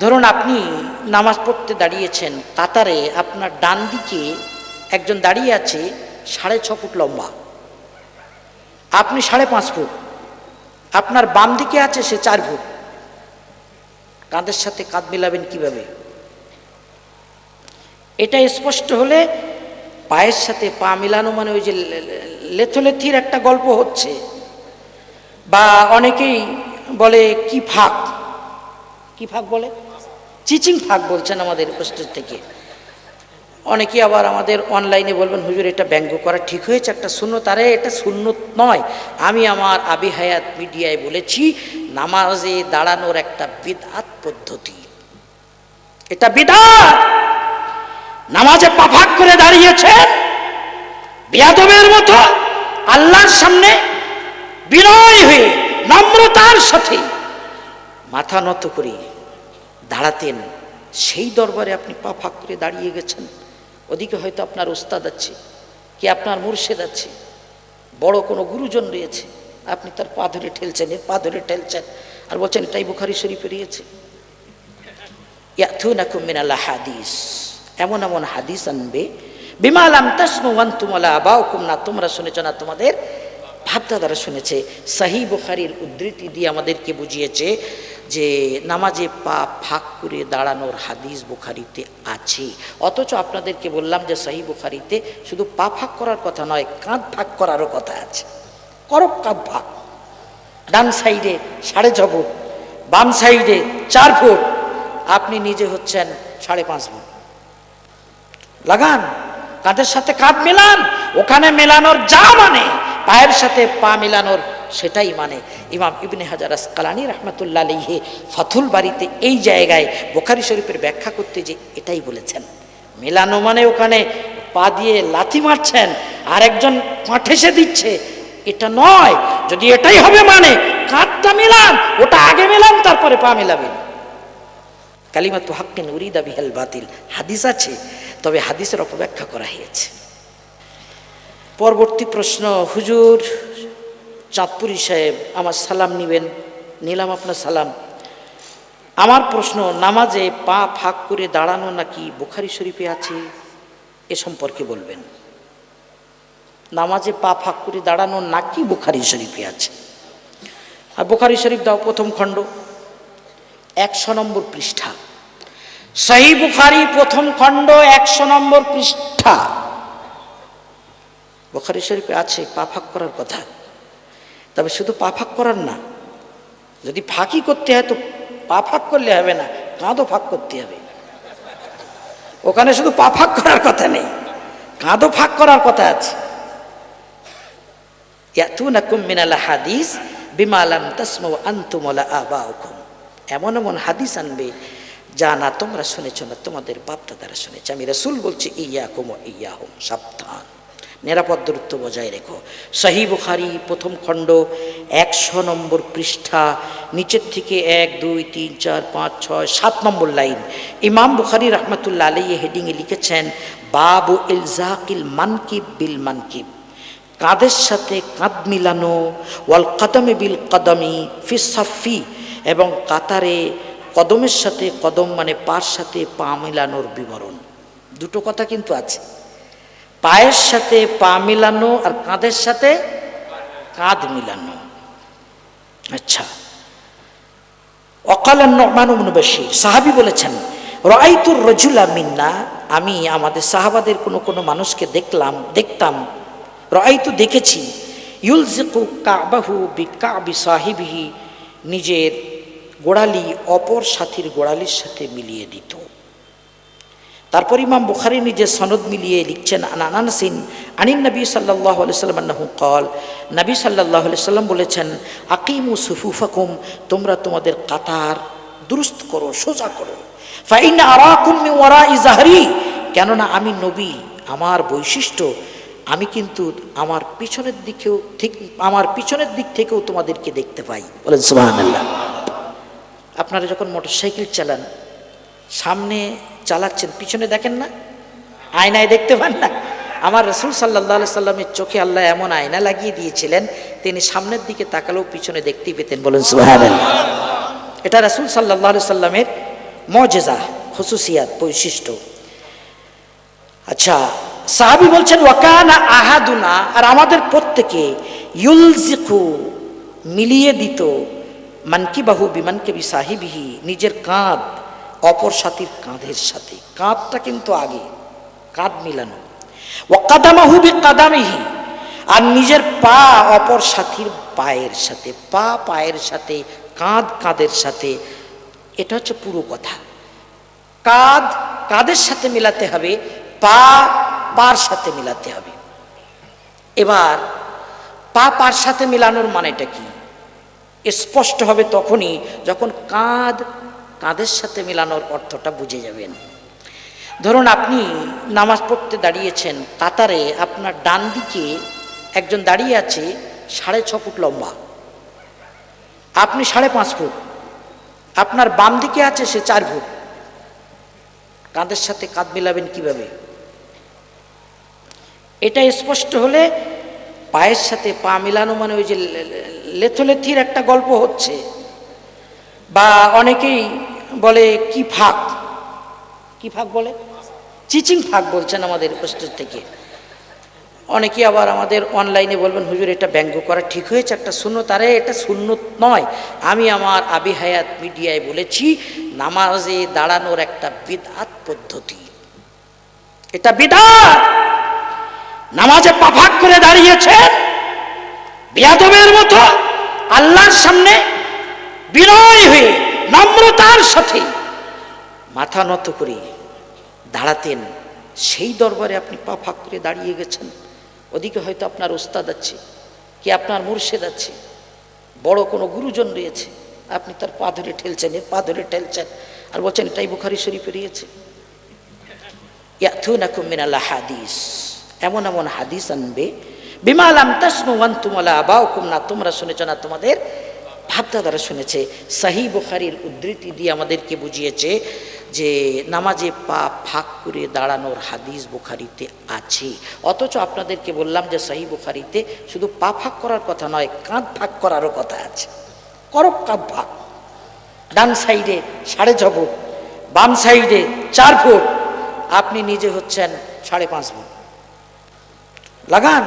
ধরুন আপনি নামাজ পড়তে দাঁড়িয়েছেন, কাতারে আপনার ডান দিকে একজন দাঁড়িয়ে আছে সাড়ে ছ ফুট লম্বা। আপনি সাড়ে পাঁচ ফুট। আপনার বাম দিকে আছে সে চার ফুট। কাঁধের সাথে কাঁধ মেলাবেন কীভাবে? এটা স্পষ্ট হলে পায়ের সাথে পা মেলানো মানে ওই যে লেথলেথির একটা গল্প হচ্ছে। বা অনেকেই বলে, কি ফাঁক? কি ফাঁক বলে? চিচিং ফাঁক বলছেন আমাদের পোস্টের থেকে। অনেকে আবার আমাদের অনলাইনে বলবেন, হুজুর, এটা ব্যঙ্গ করা ঠিক হয়েছে, একটা শূন্য তারে এটা শূন্য নয়। আমি আমার আবি হায়াত মিডিয়ায় বলেছি, নামাজে দাঁড়ানোর একটা বিদআত পদ্ধতি। এটা বিদআত নামাজে পাফাক করে দাঁড়িয়েছে বিয়াদবের মতো, আল্লাহর সামনে বিনয় হয়ে, নম্রতার সাথে। মাথা নত করে দাঁড়াতেন। সেই দরবারে আপনি পা ফাঁক করে দাঁড়িয়ে গেছেন। ওদিকে হয়তো আপনার ওস্তাদ আছে, কি আপনার মুর্শেদ আছে, বড় কোনো গুরুজন রয়েছে। আপনি তার পা ধরে ঠেলছেন এর পা ধরে ঠেলছেন আর বলছেন, এটাই বুখারি শরীফে রয়েছে। হাদিস। এমন এমন হাদিস আনবে বিমালাম তাসমু ওয়ান্তুমালা আবাউকুম। না, তোমরা শুনেছ না, তোমাদের ভাবদাদারা শুনেছে। সাহি বুখারির উদ্ধৃতি দিয়ে আমাদেরকে বুঝিয়েছে যে নামাজে পা ফাঁক করে দাঁড়ানোর হাদিস বুখারিতে আছে। অথচ আপনাদেরকে বললাম যে সাহি বুখারিতে শুধু পা ফাঁক করার কথা নয়, কাঁধ ফাঁক করারও কথা আছে। করক কাঁধ ফাঁক। ডান সাইডে সাড়ে ছ ফুট, বাম সাইডে চার ফুট। আপনি নিজে হচ্ছেন সাড়ে পাঁচ ফুট। লাগান, কাঁধের সাথে কাঁধ মেলান, ওখানে মেলানোর যা মানে পায়ের সাথে পা মেলানোর সেটাই মানে। ইমাম ইবনে হাজার আসকালানি রহমতুল্লাহ আলিহে ফাথুল বাড়িতে এই জায়গায় বোখারি শরীফের ব্যাখ্যা করতে যে এটাই বলেছেন। মেলানো মানে ওখানে পা দিয়ে লাথি মারছেন আর একজন পা ঠেসে দিচ্ছে। এটা নয়, যদি এটাই হবে মানে কাঁধটা মেলান, ওটা আগে মেলান, তারপরে পা মেলাবেন। কালিমা তো হাক্কিন উরিদা বিহাল বাতিল। হাদিস আছে, তবে হাদিসের অপব্যাখ্যা করা হয়েছে। পরবর্তী প্রশ্ন, হুজুর চাঁদপুরি সাহেব, আমার সালাম নিবেন। নিলাম আপনার সালাম। আমার প্রশ্ন, নামাজে পা ফাঁক করে দাঁড়ানো নাকি বুখারি শরীফে আছে? এ সম্পর্কে বলবেন। নামাজে পা ফাঁক করে দাঁড়ানো নাকি বুখারি শরীফে আছে? আর বুখারি শরীফ দাও প্রথম খণ্ড। একশো নম্বর পৃষ্ঠা। সহি বুখারি প্রথম খণ্ড, একশো নম্বর পৃষ্ঠা। বুখারি শরীফে আছে, পা ফাঁক করার কথা। তবে শুধু পা ফাঁক করার না, যদি ফাঁকি করতে হয় তো পা ফাঁক করলে হবে না কাঁধও ফাঁক করতে হবে। ওখানে শুধু পা ফাঁক করার কথা নেই কাঁধও ফাঁক করার কথা আছে। হাদিস বিমালাম তাসমাউ আনতুম ওয়ালা আবাউকুম। এমন এমন হাদিস আনবে, যা না তোমরা শুনেছ না, তোমাদের বাপদাদারা শুনেছে। আমি রসুল বলছি ইয়া কুম ইয়া হোম সাবধান। নিরাপদ দূরত্ব বজায় রেখো। সহি বুখারি প্রথম খণ্ড, একশো নম্বর পৃষ্ঠা, নিচের থেকে এক, দুই, তিন, চার, পাঁচ, ছয়, সাত নম্বর লাইন। ইমাম বুখারি রহমতুল্লা আলী হেডিংয়ে লিখেছেন, বাবু ইলজাকিল মানকিব বিল মানকিব। কাঁধের সাথে কাঁধ মিলানো? ওয়াল কদমে বিল কদমি ফিসাফি এবং কাতারে কদমের সাথে কদম মানে পার সাথে পা মিলানোর বিবরণ। দুটো কথা কিন্তু আছে। পায়ের সাথে পা মিলানো আর কাঁধের সাথে কাঁধ মিলানো। আচ্ছা। অকালান নমান বেশি সাহাবি বলেছেন রাইতুর রজুলা মিন্না আমি আমাদের সাহাবাদের কোনো কোনো মানুষকে দেখলাম, দেখতাম। রাইতু দেখেছি ইউলজিকু কাবাহু বি কাবি সাহিবিহি নিজের গোড়ালি অপর সাথীর গোড়ালির সাথে মিলিয়ে দিত। তারপর ইমাম বুখারি নিজের সনদ মিলিয়ে লিখছেন আনানাসিন আনিন নবী সাল্লাহ সাল্লাম আন্নাহু কল নবী সাল্লাহ সাল্লাম বলেছেন, আকিমু সুফুফাকুম, তোমরা তোমাদের কাতার দুরুস্ত করো, সোজা করো। ফাইন আরাকুম ইজাহারি কেননা আমি নবী, আমার বৈশিষ্ট্য, আমি কিন্তু আমার পিছনের দিকেও ঠিক, আমার পিছনের দিক থেকেও তোমাদেরকে দেখতে পাই। বলেন সুবহানাল্লাহ। আপনারা যখন মোটরসাইকেল চালান, সামনে চালাচ্ছেন, পিছনে দেখেন না, আয়নায় দেখতে পান না। আমার রসুল সাল্লাহ সাল্লামের চোখে আল্লাহ এমন আয়না লাগিয়ে দিয়েছিলেন, তিনি সামনের দিকে তাকালেও পিছনে দেখতেই পেতেন, বলেন সুহান এটা রসুল সাল্লাহ সাল্লামের মজেজা হুসুসিয়াত বৈশিষ্ট্য। আচ্ছা সাহাবি বলছেন ওয়াকানা আহাদুনা আর আমাদের প্রত্যেকে ইউলজিকু, মিলিয়ে দিত মানকি বাহু বিমানকে বি সাহিবিহি, নিজের কাঁধ অপর সাথীর কাঁধের সাথে। কাঁধটা কিন্তু আগে, কাঁধ মিলানো। ও কাদামাহু বি কাদামিহি আর নিজের পা অপর সাথীর পায়ের সাথে, পা পায়ের সাথে, কাঁধ কাঁধের সাথে, এটা হচ্ছে পুরো কথা। কাঁধ কাঁধের সাথে মিলাতে হবে, পা পার সাথে মিলাতে হবে। এবার, পা পার সাথে মিলানোর মানেটা কি? স্পষ্ট হবে তখনই যখন কাঁধ কাঁধের সাথে মিলানোর অর্থটা বুঝে যাবেন। ধরুন আপনি নামাজ পড়তে দাঁড়িয়েছেন, কাতারে আপনার ডান দিকে একজন দাঁড়িয়ে আছে সাড়ে ছ ফুট লম্বা। আপনি সাড়ে পাঁচ ফুট। আপনার বাম দিকে আছে সে চার ফুট। কাঁধের সাথে কাঁধ মিলাবেন কীভাবে? এটা স্পষ্ট হলে পায়ের সাথে পা মিলানো মানে ওই যে লেথোলেথির একটা গল্প হচ্ছে। বা অনেকেই বলে, কি ফাঁক? কি ফাঁক বলে? চিচিং ফাঁক, বলছেন আমাদের পোস্টের থেকে। অনেকে আবার আমাদের অনলাইনে বলবেন, হুজুর, এটা ব্যঙ্গ করা ঠিক হয়েছে, একটা শূন্য তারে এটা শূন্য নয়। আমি আমার আবি হায়াত মিডিয়ায় বলেছি, নামাজে দাঁড়ানোর একটা বিদআত পদ্ধতি। এটা বিদআত নামাজে পাফাক করে দাঁড়িয়েছেন, বিয়াদবের মতো আল্লাহর সামনে বিনয় হয়ে নম্রতার সাথে মাথা নত করে দাঁড়াতেন। সেই দরবারে আপনি পা ফাঁক করে দাঁড়িয়ে গেছেন। ওদিকে হয়তো আপনার ওস্তাদ আছে, কি আপনার মুর্শেদ আছে, বড় কোনো গুরুজন রয়েছে। আপনি তার পা ধরে ঠেলছেন পা ধরে ঠেলছেন আর বলছেন, এটাই বুখারি শরীফে রয়েছে। মিনাল হাদিস। এমন এমন হাদিস আনবে। বিমালাম তাসমু ওয়ান্তুমালা আবাউকুম, না তোমরা শুনেছ না তোমাদের ভাবদাদারা শুনেছে। সাহি বুখারির উদ্ধৃতি দিয়ে আমাদেরকে বুঝিয়েছে যে নামাজে পা ফাঁক করে দাঁড়ানোর হাদিস বুখারিতে আছে। অথচ আপনাদেরকে বললাম যে সাহি বুখারিতে শুধু পা ফাঁক করার কথা নয়, কাঁধ ফাঁক করারও কথা আছে। করক কাঁধ ফাঁক। ডান সাইডে সাড়ে ছ ফুট, বাম সাইডে চার ফুট। আপনি নিজে হচ্ছেন সাড়ে পাঁচ ফুট। লাগান,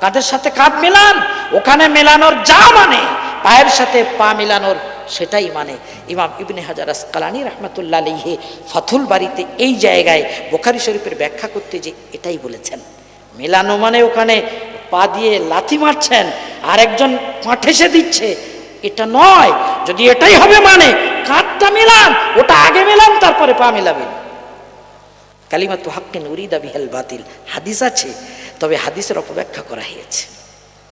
কাঁধের সাথে কাঁধ মেলান, ওখানে মেলানোর যা মানে। পায়ের সাথে পা মেলানোর সেটাই মানে। ইমাম ইবনে হাজার আসকালানি রহমতুল্লাহ আলিহে ফথুল বাড়িতে এই জায়গায় বোখারি শরীফের ব্যাখ্যা করতে যে এটাই বলেছেন। মেলানো মানে ওখানে পা দিয়ে লাথি মারছেন আর একজন পাঠেসে দিচ্ছে। এটা নয়, যদি এটাই হবে মানে কাঁধটা মেলান, ওটা আগে মেলান, তারপরে পা মেলাবেন। কালিমা তো হাক্কিন উরিদা বিহাল বাতিল। হাদিস আছে, তবে হাদিসের অপব্যাখ্যা করা হয়েছে।